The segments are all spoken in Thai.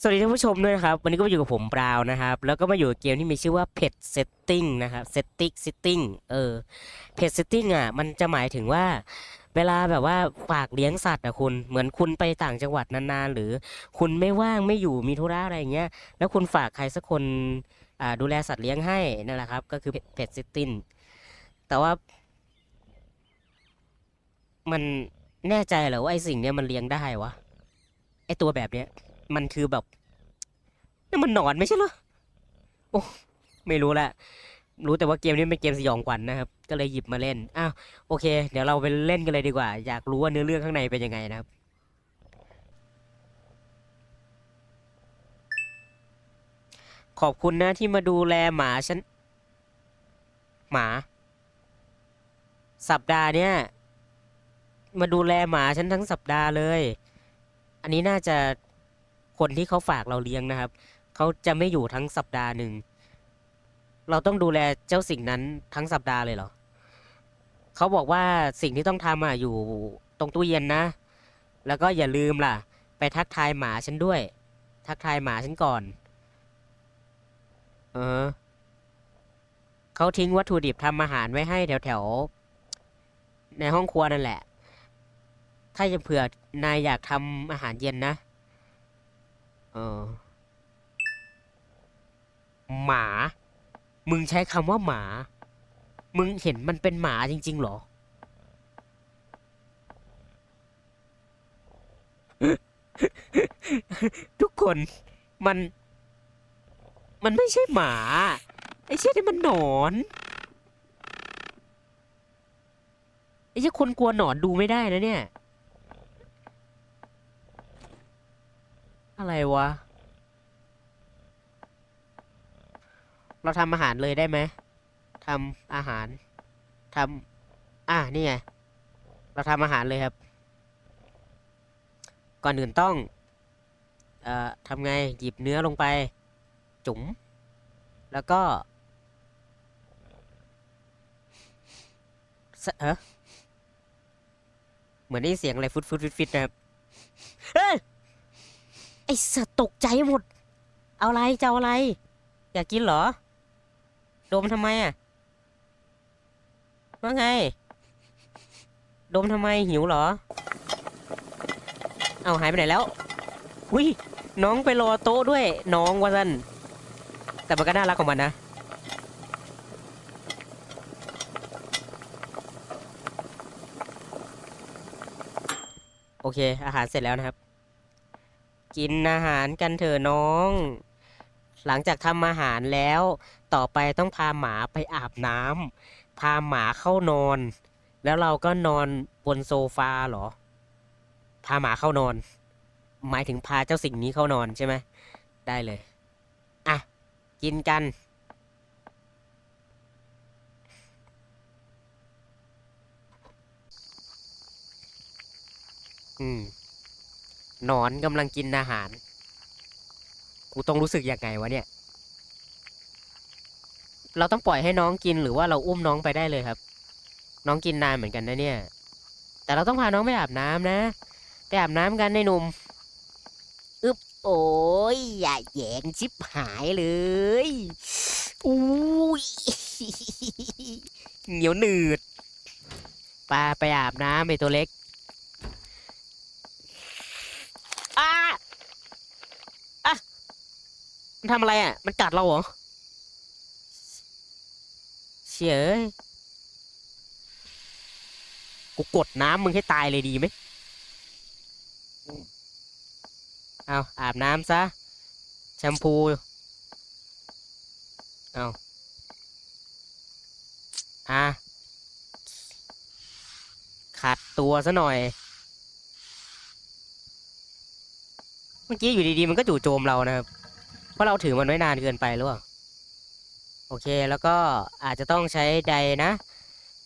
สวัสดีท่านผู้ชมด้วยนะครับ วันนี้ก็มาอยู่กับผมบราวนะครับ แล้วก็มาอยู่เกมที่มีชื่อว่า Pet Setting นะครับ Setting Setting เออ Pet Setting อะ มันจะหมายถึงว่า เวลาแบบว่าฝากเลี้ยงสัตว์อะคุณ เหมือนคุณไปต่างจังหวัดนานๆ หรือคุณไม่ว่างไม่อยู่มีธุระอะไรอย่างเงี้ย แล้วคุณฝากใครสักคนอ่าดูแลสัตว์เลี้ยงให้นั่นแหละครับ ก็คือ Pet Setting แต่ว่า มันแน่ใจเหรอว่าไอ้สิ่งเนี้ยมันเลี้ยงได้วะ ไอตัวแบบเนี้ย มันคือแบบนี่นมันหนอนไม่ใช่เหรอโอ้ไม่รู้ละรู้แต่ว่าเกมนี้เป็นเกมสยองขวัญนะครับ ก็เลยหยิบมาเล่น อ้าวโอเค เดี๋ยวเราไปเล่นกันเลยดีกว่า อยากรู้ว่าเนื้อเรื่องข้างในเป็นยังไงนะครับ ขอบคุณนะที่มาดูแลหมาฉัน หมา สัปดาห์เนี้ยมาดูแลหมาฉันทั้งสัปดาห์เลย อันนี้น่าจะ คนที่เขาฝากเราเลี้ยงนะครับเขาจะไม่อยู่ทั้งสัปดาห์หนึ่งเราต้องดูแลเจ้าสิ่งนั้นทั้งสัปดาห์เลยเหรอเขาบอกว่าสิ่งที่ต้องทำอะอยู่ตรงตู้เย็นนะ แล้วก็อย่าลืมล่ะ ไปทักทายหมาฉันด้วย ทักทายหมาฉันก่อน เออเขาทิ้งวัตถุดิบทำอาหารไว้ให้แถวๆในห้องครัวนั่นแหละ ถ้าจะเผื่อนายอยากทำอาหารเย็นนะ เออ หมา มึงใช้คำว่าหมา มึงเห็นมันเป็นหมาจริง ๆ หรอ ทุกคนมัน มันไม่ใช่หมา ไอ้เชี่ยนี่มันหนอน ไอ้เชี่ยคนกลัวหนอนดูไม่ได้นะเนี่ย อะไรวะ เราทำอาหารเลยได้ไหมทำอาหารทำอะนี่ไง เราทำอาหารเลยครับ ก่อนอื่นต้อง เอ่อทำไง หยิบเนื้อลงไป จุ๋ม แล้วก็สะเออเหมือนได้ยินเสียงอะไรฟุดฟุดฟิตฟิตนะครับเฮ้ย ไอสัตว์ตกใจหมด เอาอะไรจะเอาอะไร อยากกินเหรอ ดมทำไมอะ ว่าไง ดมทำไมหิวเหรอ เอาหายไปไหนแล้ววิน้องไปรอโต๊ะด้วย น้องวะสันแต่มันก็น่ารักของมันนะ โอเค อาหารเสร็จแล้วนะครับ กินอาหารกันเถอะน้อง หลังจากทำอาหารแล้ว ต่อไปต้องพาหมาไปอาบน้ำพาหมาเข้านอน แล้วเราก็นอนบนโซฟาเหรอ พาหมาเข้านอน หมายถึงพาเจ้าสิ่งนี้เข้านอนใช่ไหมได้เลย อะ กินกันอืม นอนกำลังกินอาหาร กูต้องรู้สึกยังไงวะเนี่ย เราต้องปล่อยให้น้องกินหรือว่าเราอุ้มน้องไปได้เลยครับ น้องกินนานเหมือนกันนะเนี่ย แต่เราต้องพาน้องไปอาบน้ำนะ ไปอาบน้ำกันในหนุ่มอึบโอ้ยอย่าแยงชิบหายเลยอุ้ยเหนียวหนืดปาไปอาบน้ำไอตัวเล็กอ้าอะ มันทำอะไรอะ มันกัดเราเหรอเฉยเอ้ยกูกดน้ำมึงให้ตายเลยดีไหมเอาอาบน้ำซะ แชมพู เอาอะขัดตัวซะหน่อย เมื่อกี้อยู่ดีๆ มันก็จู่โจมเรานะครับ เพราะเราถือมันไว้นานเกินไปหรือเปล่าโอเคแล้วก็อาจจะต้องใช้ใดนะ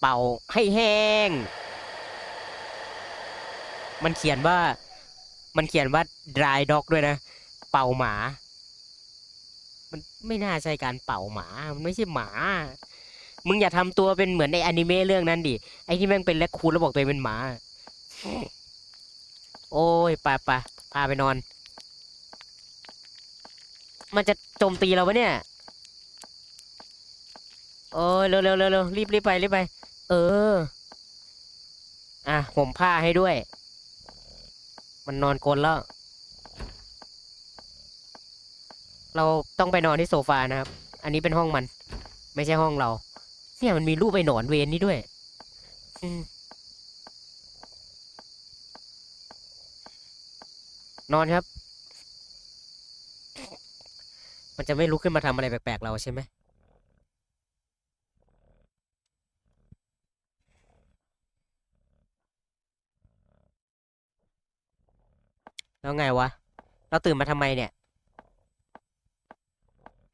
เป่าให้แห้ง มันเขียนว่า มันเขียนว่า dry dog ด้วยนะ เป่าหมา มันไม่น่าใช่การเป่าหมา มันไม่ใช่หมา มึงอย่าทำตัวเป็นเหมือนในอนิเมะเรื่องนั้นดิ ไอ้ที่แม่งเป็นแรคคูนแล้วบอกตัวเองเป็นหมา โอ้ยปไปพาไปนอน มันจะโจมตีเราปะเนี่ยโอ้ยเร็วเร็วเร็วเร็วรีบรีบไปรีบไปเออ อะห่มผ้าให้ด้วย มันนอนกลนแล้ว เราต้องไปนอนที่โซฟานะครับ อันนี้เป็นห้องมัน ไม่ใช่ห้องเราเนี่ยมันมีรูปไอ้หนอนเวนนี่ด้วยอืนอนครับ มันจะไม่ลุกขึ้นมาทำอะไรแปลกๆเราใช่ไหมแล้วไงวะ เราตื่นมาทำไมเนี่ย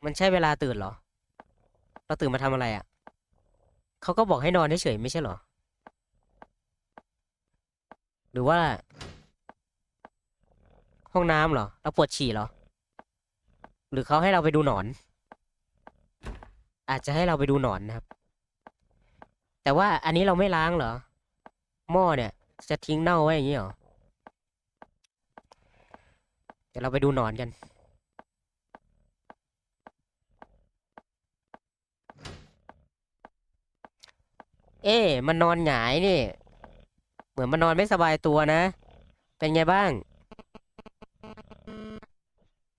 มันใช่เวลาตื่นเหรอ เราตื่นมาทำอะไรอะ่ะ เขาก็บอกให้นอนเฉยๆไม่ใช่เหรอ หรือว่า ห้องน้ำเหรอ เราปวดฉี่เหรอ หรือเขาให้เราไปดูหนอน อาจจะให้เราไปดูหนอนนะครับ แต่ว่าอันนี้เราไม่ล้างเหรอ หม้อเนี่ย จะทิ้งเน่าไว้อย่างนี้เหรอ เดี๋ยวเราไปดูหนอนกัน เอ๊ะมันนอนหงายนี่ เหมือนมันนอนไม่สบายตัวนะ เป็นไงบ้าง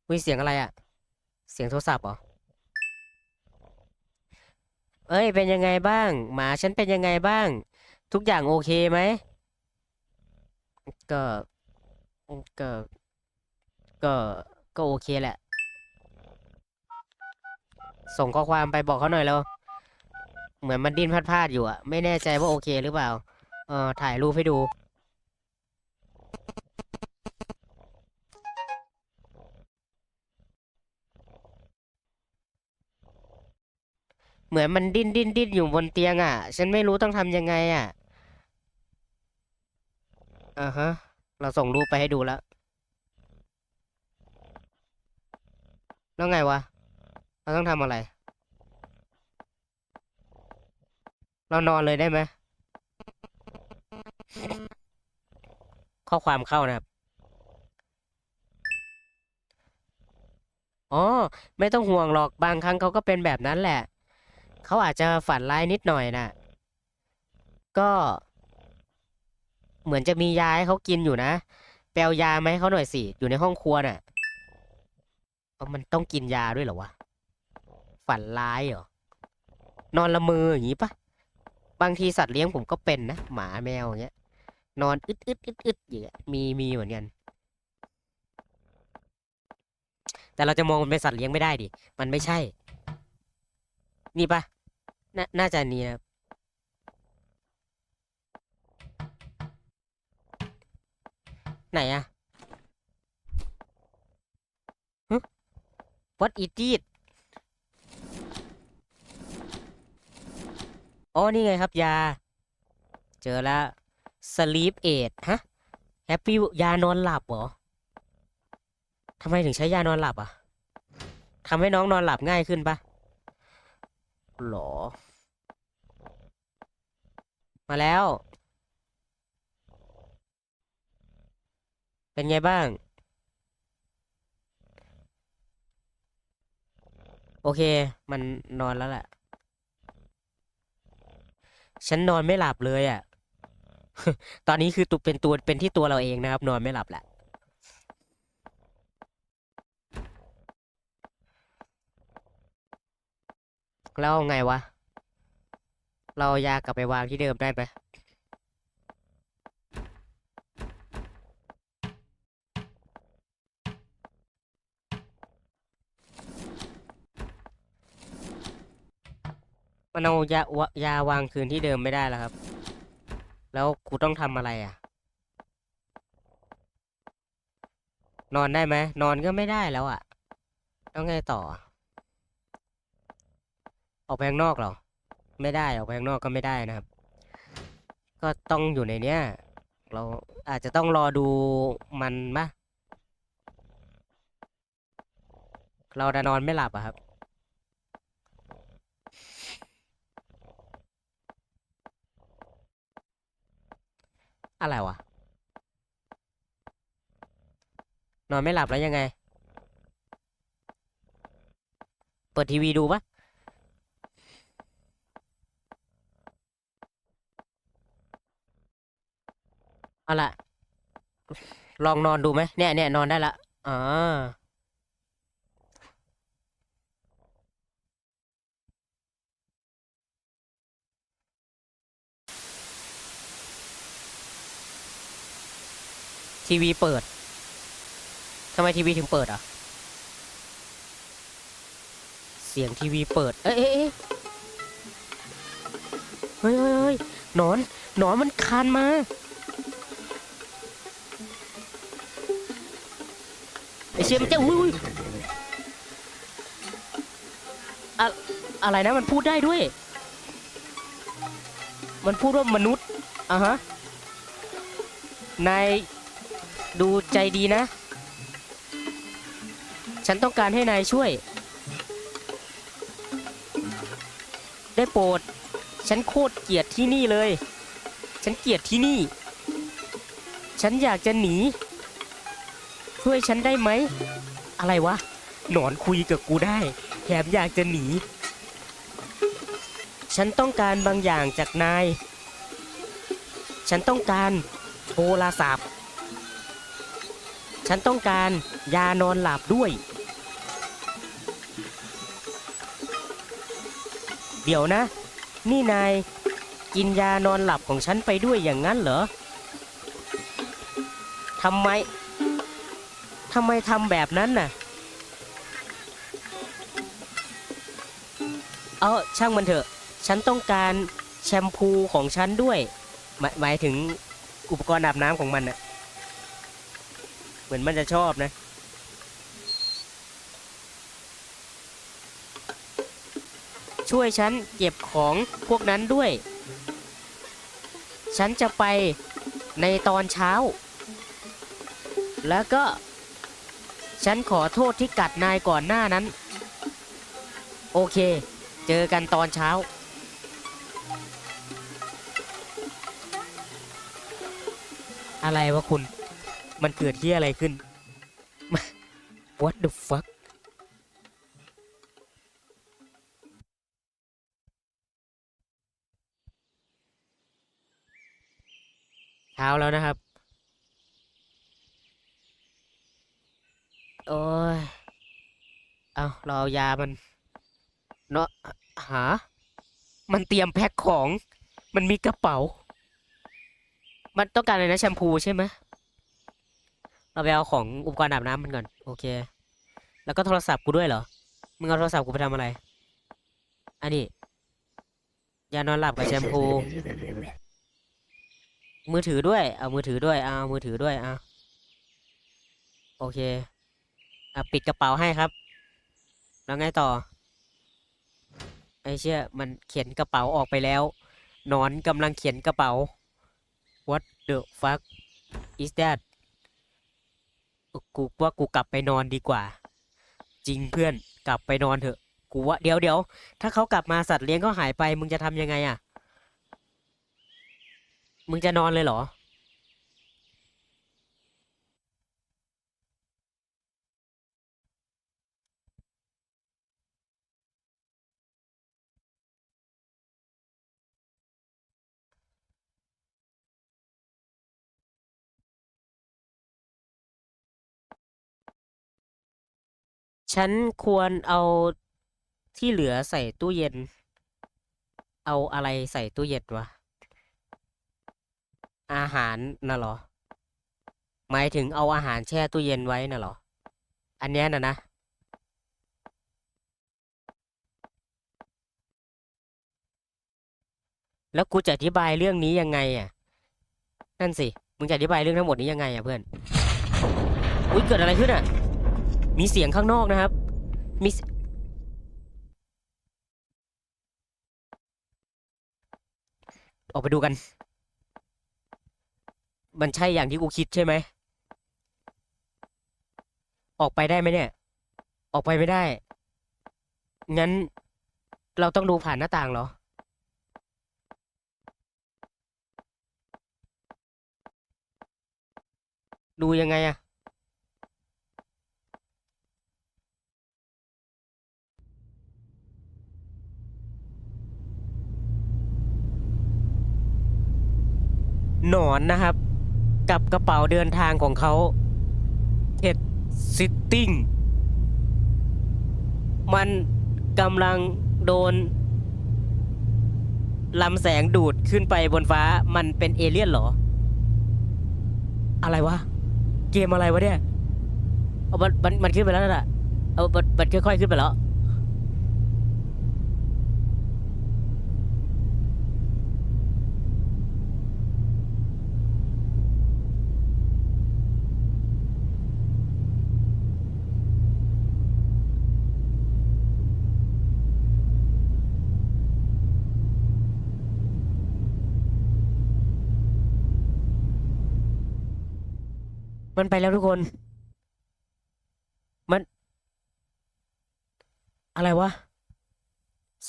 วิเสียงอะไรอะ เสียงโทรศัพท์เหรอ เอ้ย เป็นยังไงบ้าง หมาฉันเป็นยังไงบ้าง ทุกอย่างโอเคไหม ก็ ก็ ก็ ก็โอเคแหละ ส่งข้อความไปบอกเขาหน่อยแล้ว เหมือนมันดิ้นพลาดๆอยู่อะไม่แน่ใจว่าโอเคหรือเปล่า เออถ่ายรูปให้ดู เหมือนมันดิ้นดิ้นดิ้นอยู่บนเตียงอะ ฉันไม่รู้ต้องทำยังไงอะอ่าฮะ เราส่งรูปไปให้ดูแล้ว แล้วไงวะ เราต้องทำอะไร เรานอนเลยได้ไหมข้อความเข้านะครับ อ๋อ ไม่ต้องห่วงหรอก บางครั้งเขาก็เป็นแบบนั้นแหละ เขาอาจจะฝันร้ายนิดหน่อยนะก็ เหมือนจะมียาให้เขากินอยู่นะไปเอายามให้เขาหน่อยสิ อยู่ในห้องครัวน่ะเอ้ามันต้องกินยาด้วยเหรอวะ ฝันร้ายเหรอ นอนละมืออย่างงี้ปะบางทีสัตว์เลี้ยงผมก็เป็นนะ หมาแมวอย่างเงี้ย นอนอึดอึดอึดอึดอย่างเงี้ยมีมีเหมือนกัน แต่เราจะมองมันเป็นสัตว์เลี้ยงไม่ได้ดิ มันไม่ใช่ นี่ปะ นน่าจะนี้นะครับไหนอะฮึ What is it อ๋อ นี่ไงครับ ยา เจอแล้ว Sleep Aid ฮะ Happy ยานอนหลับเหรอทำไมถึงใช้ยานอนหลับอะทำให้น้องนอนหลับง่ายขึ้นปะหรอ มาแล้ว เป็นไงบ้าง โอเค มันนอนแล้วแหละ ฉันนอนไม่หลับเลยอะ ตอนนี้คือตัวเป็นตัวเป็นที่ตัวเราเองนะครับ นอนไม่หลับแหละแล้วไงวะ เรายากลับไปวางที่เดิมได้ไหมมันเอายาวยาวางคืนที่เดิมไม่ได้แล้วครับ แล้วกูต้องทำอะไรอะ นอนได้ไหม นอนก็ไม่ได้แล้วอะ ต้องไงต่อ ออกไปข้างนอกเหรอ ไม่ได้ออกไปข้างนอกก็ไม่ได้นะครับ ก็ต้องอยู่ในเนี้ย เราอาจจะต้องรอดูมันปะเราจะนอนไม่หลับอะครับอะไรวะ นอนไม่หลับแล้วยังไง เปิดทีวีดูปะ เอาละลองนอนดูไหมเนี่ยเนี่ยนอนได้ละอ่าทีวีเปิด ทำไมทีวีถึงเปิดอะ เสียงทีวีเปิด เอ้ยเอ้ยเฮ้ยเฮ้ยเฮ้ยนอน หนอนมันคานมา เชี่ยมันจะอุ้ยอุ้ยอะอะไรนะมันพูดได้ด้วย มันพูดว่ามนุษย์อะฮะ นายดูใจดีนะ ฉันต้องการให้นายช่วย ได้โปรด ฉันโคตรเกลียดที่นี่เลย ฉันเกลียดที่นี่ ฉันอยากจะหนี ช่วยฉันได้ไหม อะไรวะ หนอนคุยกับกูได้แถมอยากจะหนี ฉันต้องการบางอย่างจากนาย ฉันต้องการโทรศัพท์ ฉันต้องการยานอนหลับด้วย เดี๋ยวนะ นี่นายกินยานอนหลับของฉันไปด้วยอย่างนั้นเหรอทำไม ทำไมทำแบบนั้นน่ะ เออช่างมันเถอะ ฉันต้องการแชมพูของฉันด้วยหมายหมายถึงอุปกรณ์อาบน้ำของมันน่ะ เหมือนมันจะชอบนะ ช่วยฉันเก็บของพวกนั้นด้วย ฉันจะไปในตอนเช้า แล้วก็ ฉันขอโทษที่กัดนายก่อนหน้านั้น โอเค เจอกันตอนเช้า อะไรวะคุณ มันเกิดที่อะไรขึ้น What the fuck เช้าแล้วนะครับ โอ้ย เอาเราเอายามัน เนาะหา มันเตรียมแพ็คของ มันมีกระเป๋า มันต้องการอะไรนะแชมพูใช่ไหมเราไปเอาของอุปกรณ์อาบน้ำมันก่อน โอเค แล้วก็โทรศัพท์กูด้วยเหรอ มึงเอาโทรศัพท์กูไปทำอะไร อันนี้ยานอนหลับกับแชมพู มือถือด้วย เอามือถือด้วย เอามือถือด้วย เอาโอเค อะปิดกระเป๋าให้ครับ แล้วไงต่อ ไอ้เชี่ยมันเขียนกระเป๋าออกไปแล้ว นอนกำลังเขียนกระเป๋า What the fuck is that กูว่ากูกลับไปนอนดีกว่า จริงเพื่อนกลับไปนอนเถอะ กูว่าเดี๋ยวเดี๋ยวถ้าเขากลับมาสัตว์เลี้ยงเขาหายไป มึงจะทำยังไงอะ มึงจะนอนเลยเหรอ ฉันควรเอาที่เหลือใส่ตู้เย็น เอาอะไรใส่ตู้เย็นวะ อาหารน่ะหรอ หมายถึงเอาอาหารแช่ตู้เย็นไว้น่ะหรอ อันเนี้ยน่ะนะ แล้วกูจะอธิบายเรื่องนี้ยังไงอะ นั่นสิ มึงจะอธิบายเรื่องทั้งหมดนี้ยังไงอะเพื่อน อุ้ยเกิดอะไรขึ้นอะ มีเสียงข้างนอกนะครับ มีเสออกไปดูกัน มันใช่อย่างที่กูคิดใช่ไหม ออกไปได้ไหมเนี่ย ออกไปไม่ได้ งั้นเราต้องดูผ่านหน้าต่างเหรอ ดูยังไงอะ หนอนนะครับ กับกระเป๋าเดินทางของเขาเท็ดซิตติ้งมันกำลังโดนลำแสงดูดขึ้นไปบนฟ้ามันเป็นเอเลี่ยนเหรอ อะไรวะ เกมอะไรวะเนี่ยเอามันมันมันขึ้นไปแล้วน่ะ เอามันมันค่อยๆขึ้นไปแล้ว มันไปแล้วทุกคน มัน อะไรวะ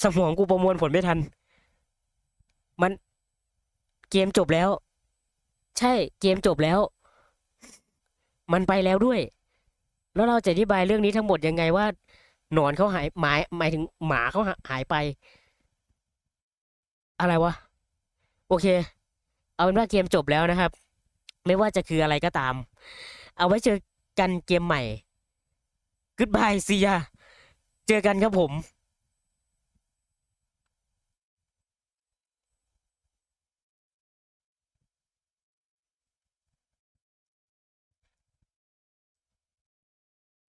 สมองกูประมวลผลไม่ทัน มันเกมจบแล้ว ใช่เกมจบแล้ว มันไปแล้วด้วย แล้วเราจะอธิบายเรื่องนี้ทั้งหมดยังไงว่า หนอนเขาหายหมายหมายถึงหมาเขาหายไป อะไรวะ โอเค เอาเป็นว่าเกมจบแล้วนะครับ ไม่ว่าจะคืออะไรก็ตาม เอาไว้เจอกันเกมใหม่ Goodbye ซียาเจอกันครับผม